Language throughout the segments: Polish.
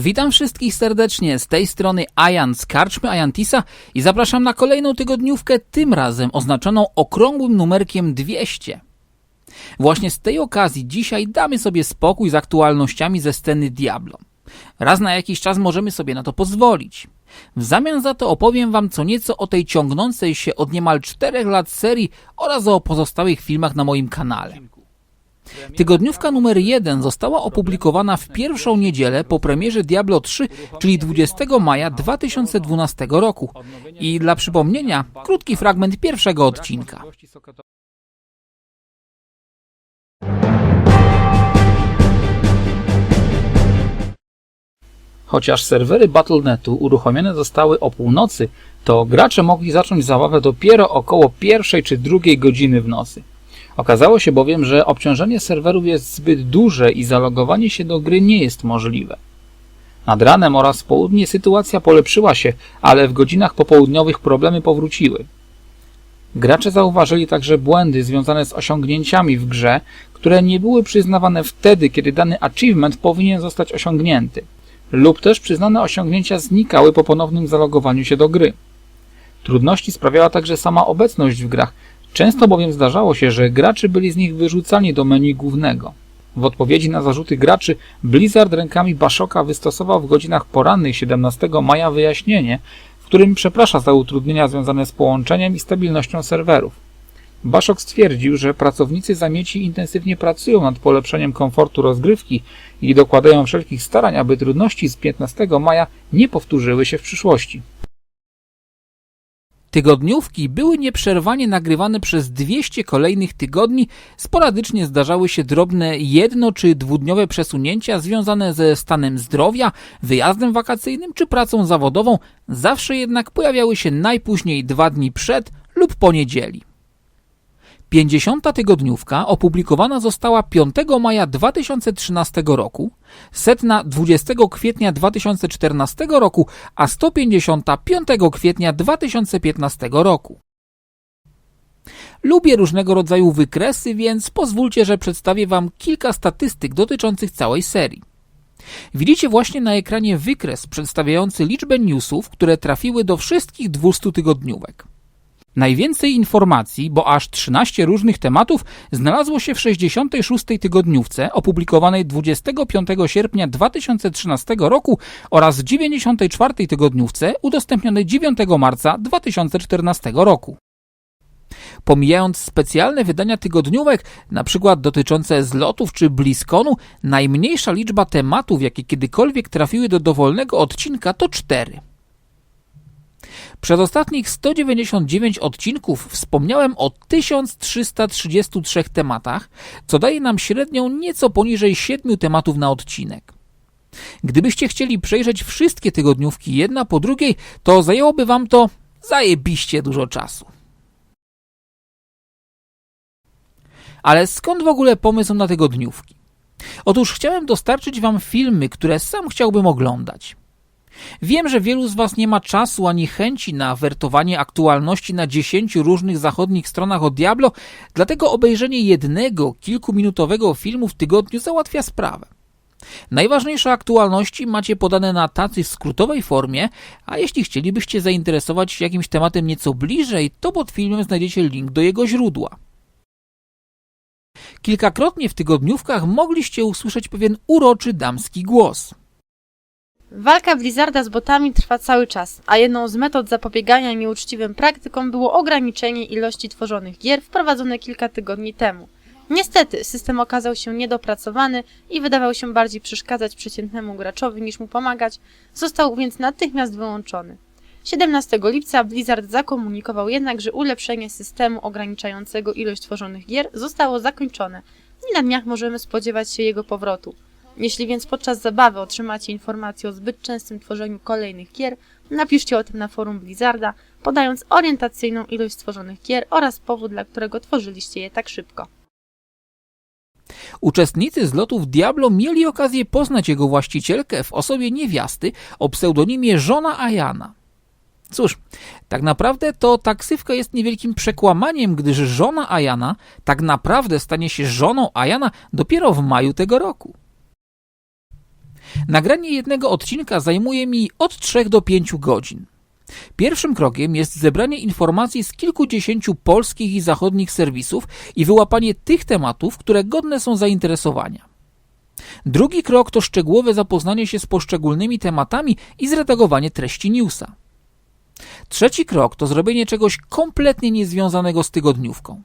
Witam wszystkich serdecznie z tej strony Ajan z Karczmy Ajantisa i zapraszam na kolejną tygodniówkę, tym razem oznaczoną okrągłym numerkiem 200. Właśnie z tej okazji dzisiaj damy sobie spokój z aktualnościami ze sceny Diablo. Raz na jakiś czas możemy sobie na to pozwolić. W zamian za to opowiem wam co nieco o tej ciągnącej się od niemal 4 lat serii oraz o pozostałych filmach na moim kanale. Tygodniówka numer 1 została opublikowana w pierwszą niedzielę po premierze Diablo 3, czyli 20 maja 2012 roku. I dla przypomnienia, krótki fragment pierwszego odcinka. Chociaż serwery Battle.netu uruchomione zostały o północy, to gracze mogli zacząć zabawę dopiero około pierwszej czy drugiej godziny w nocy. Okazało się bowiem, że obciążenie serwerów jest zbyt duże i zalogowanie się do gry nie jest możliwe. Nad ranem oraz w południe sytuacja polepszyła się, ale w godzinach popołudniowych problemy powróciły. Gracze zauważyli także błędy związane z osiągnięciami w grze, które nie były przyznawane wtedy, kiedy dany achievement powinien zostać osiągnięty, lub też przyznane osiągnięcia znikały po ponownym zalogowaniu się do gry. Trudności sprawiała także sama obecność w grach, Często bowiem zdarzało się, że gracze byli z nich wyrzucani do menu głównego. W odpowiedzi na zarzuty graczy Blizzard rękami Bashoka wystosował w godzinach porannych 17 maja wyjaśnienie, w którym przeprasza za utrudnienia związane z połączeniem i stabilnością serwerów. Baszok stwierdził, że pracownicy zamieci intensywnie pracują nad polepszeniem komfortu rozgrywki i dokładają wszelkich starań, aby trudności z 15 maja nie powtórzyły się w przyszłości. Tygodniówki były nieprzerwanie nagrywane przez 200 kolejnych tygodni, sporadycznie zdarzały się drobne jedno- czy dwudniowe przesunięcia związane ze stanem zdrowia, wyjazdem wakacyjnym czy pracą zawodową, zawsze jednak pojawiały się najpóźniej dwa dni przed lub po niedzieli. 50. tygodniówka opublikowana została 5 maja 2013 roku, setna 20 kwietnia 2014 roku, a 155 kwietnia 2015 roku. Lubię różnego rodzaju wykresy, więc pozwólcie, że przedstawię Wam kilka statystyk dotyczących całej serii. Widzicie właśnie na ekranie wykres przedstawiający liczbę newsów, które trafiły do wszystkich 200 tygodniówek. Najwięcej informacji, bo aż 13 różnych tematów, znalazło się w 66. tygodniówce opublikowanej 25 sierpnia 2013 roku oraz 94. tygodniówce udostępnionej 9 marca 2014 roku. Pomijając specjalne wydania tygodniówek, np. dotyczące zlotów czy bliskonu, najmniejsza liczba tematów, jakie kiedykolwiek trafiły do dowolnego odcinka to 4. Przez ostatnich 199 odcinków wspomniałem o 1333 tematach, co daje nam średnią nieco poniżej 7 tematów na odcinek. Gdybyście chcieli przejrzeć wszystkie tygodniówki jedna po drugiej, to zajęłoby wam to zajebiście dużo czasu. Ale skąd w ogóle pomysł na tygodniówki? Otóż chciałem dostarczyć wam filmy, które sam chciałbym oglądać. Wiem, że wielu z Was nie ma czasu ani chęci na wertowanie aktualności na 10 różnych zachodnich stronach o Diablo, dlatego obejrzenie jednego kilkuminutowego filmu w tygodniu załatwia sprawę. Najważniejsze aktualności macie podane na tacy w skrótowej formie, a jeśli chcielibyście zainteresować się jakimś tematem nieco bliżej, to pod filmem znajdziecie link do jego źródła. Kilkakrotnie w tygodniówkach mogliście usłyszeć pewien uroczy damski głos. Walka Blizzarda z botami trwa cały czas, a jedną z metod zapobiegania nieuczciwym praktykom było ograniczenie ilości tworzonych gier wprowadzone kilka tygodni temu. Niestety, system okazał się niedopracowany i wydawał się bardziej przeszkadzać przeciętnemu graczowi niż mu pomagać, został więc natychmiast wyłączony. 17 lipca Blizzard zakomunikował jednak, że ulepszenie systemu ograniczającego ilość tworzonych gier zostało zakończone i na dniach możemy spodziewać się jego powrotu. Jeśli więc podczas zabawy otrzymacie informację o zbyt częstym tworzeniu kolejnych gier, napiszcie o tym na forum Blizzarda, podając orientacyjną ilość stworzonych gier oraz powód, dla którego tworzyliście je tak szybko. Uczestnicy zlotów Diablo mieli okazję poznać jego właścicielkę w osobie niewiasty o pseudonimie Żona Ayana. Cóż, tak naprawdę to taksywka jest niewielkim przekłamaniem, gdyż żona Ayana tak naprawdę stanie się żoną Ayana dopiero w maju tego roku. Nagranie jednego odcinka zajmuje mi od 3 do 5 godzin. Pierwszym krokiem jest zebranie informacji z kilkudziesięciu polskich i zachodnich serwisów i wyłapanie tych tematów, które godne są zainteresowania. Drugi krok to szczegółowe zapoznanie się z poszczególnymi tematami i zredagowanie treści newsa. Trzeci krok to zrobienie czegoś kompletnie niezwiązanego z tygodniówką.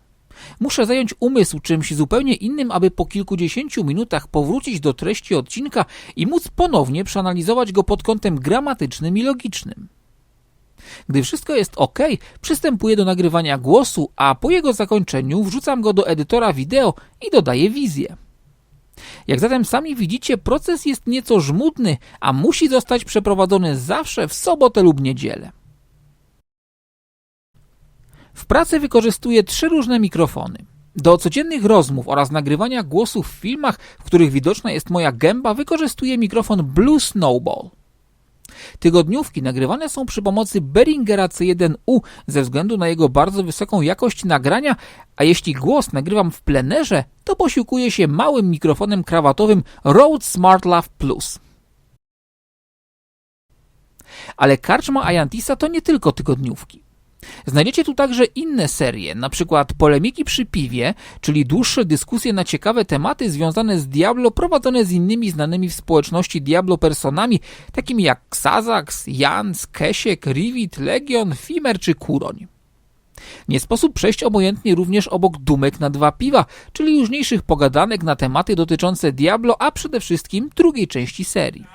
Muszę zająć umysł czymś zupełnie innym, aby po kilkudziesięciu minutach powrócić do treści odcinka i móc ponownie przeanalizować go pod kątem gramatycznym i logicznym. Gdy wszystko jest ok, przystępuję do nagrywania głosu, a po jego zakończeniu wrzucam go do edytora wideo i dodaję wizję. Jak zatem sami widzicie, proces jest nieco żmudny, a musi zostać przeprowadzony zawsze w sobotę lub niedzielę. W pracy wykorzystuję trzy różne mikrofony. Do codziennych rozmów oraz nagrywania głosów w filmach, w których widoczna jest moja gęba, wykorzystuję mikrofon Blue Snowball. Tygodniówki nagrywane są przy pomocy Behringera C1U ze względu na jego bardzo wysoką jakość nagrania, a jeśli głos nagrywam w plenerze, to posiłkuję się małym mikrofonem krawatowym Rode SmartLav Plus. Ale Karczma Ayantisa to nie tylko tygodniówki. Znajdziecie tu także inne serie, np. polemiki przy piwie, czyli dłuższe dyskusje na ciekawe tematy związane z Diablo prowadzone z innymi znanymi w społeczności Diablo personami, takimi jak Xazax, Jans, Kesiek, Rivit, Legion, Fimer czy Kuroń. Nie sposób przejść obojętnie również obok dumek na dwa piwa, czyli luźniejszych pogadanek na tematy dotyczące Diablo, a przede wszystkim drugiej części serii.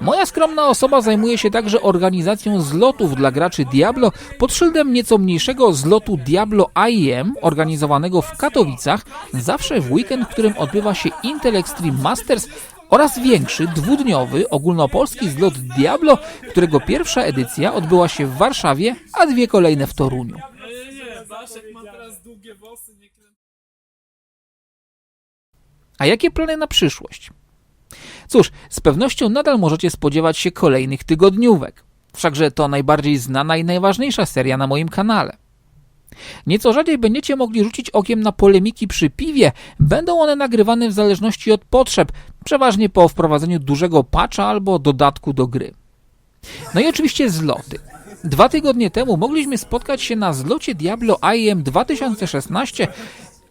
Moja skromna osoba zajmuje się także organizacją zlotów dla graczy Diablo pod szyldem nieco mniejszego zlotu Diablo IEM organizowanego w Katowicach zawsze w weekend, w którym odbywa się Intel Extreme Masters oraz większy, dwudniowy, ogólnopolski zlot Diablo, którego pierwsza edycja odbyła się w Warszawie, a dwie kolejne w Toruniu. A jakie plany na przyszłość? Cóż, z pewnością nadal możecie spodziewać się kolejnych tygodniówek. Wszakże to najbardziej znana i najważniejsza seria na moim kanale. Nieco rzadziej będziecie mogli rzucić okiem na polemiki przy piwie. Będą one nagrywane w zależności od potrzeb, przeważnie po wprowadzeniu dużego patcha albo dodatku do gry. No i oczywiście zloty. Dwa tygodnie temu mogliśmy spotkać się na zlocie Diablo IM 2016,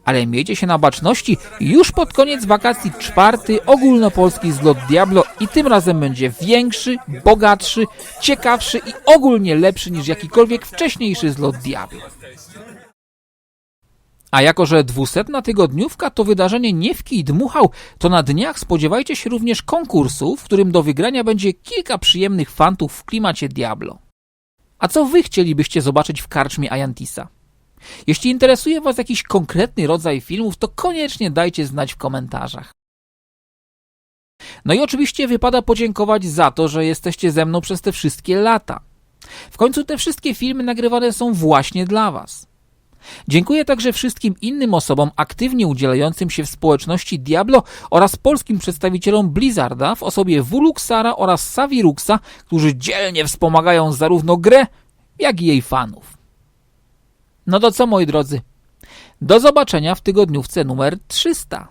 ale miejcie się na baczności, już pod koniec wakacji czwarty ogólnopolski zlot Diablo i tym razem będzie większy, bogatszy, ciekawszy i ogólnie lepszy niż jakikolwiek wcześniejszy zlot Diablo. A jako, że dwusetna tygodniówka to wydarzenie nie w kij dmuchał, to na dniach spodziewajcie się również konkursu, w którym do wygrania będzie kilka przyjemnych fantów w klimacie Diablo. A co wy chcielibyście zobaczyć w karczmie Ayantisa? Jeśli interesuje Was jakiś konkretny rodzaj filmów, to koniecznie dajcie znać w komentarzach. No i oczywiście wypada podziękować za to, że jesteście ze mną przez te wszystkie lata. W końcu te wszystkie filmy nagrywane są właśnie dla Was. Dziękuję także wszystkim innym osobom aktywnie udzielającym się w społeczności Diablo oraz polskim przedstawicielom Blizzarda w osobie Wuluxara oraz Saviruxa, którzy dzielnie wspomagają zarówno grę, jak i jej fanów. No to co, moi drodzy? Do zobaczenia w tygodniówce numer 300.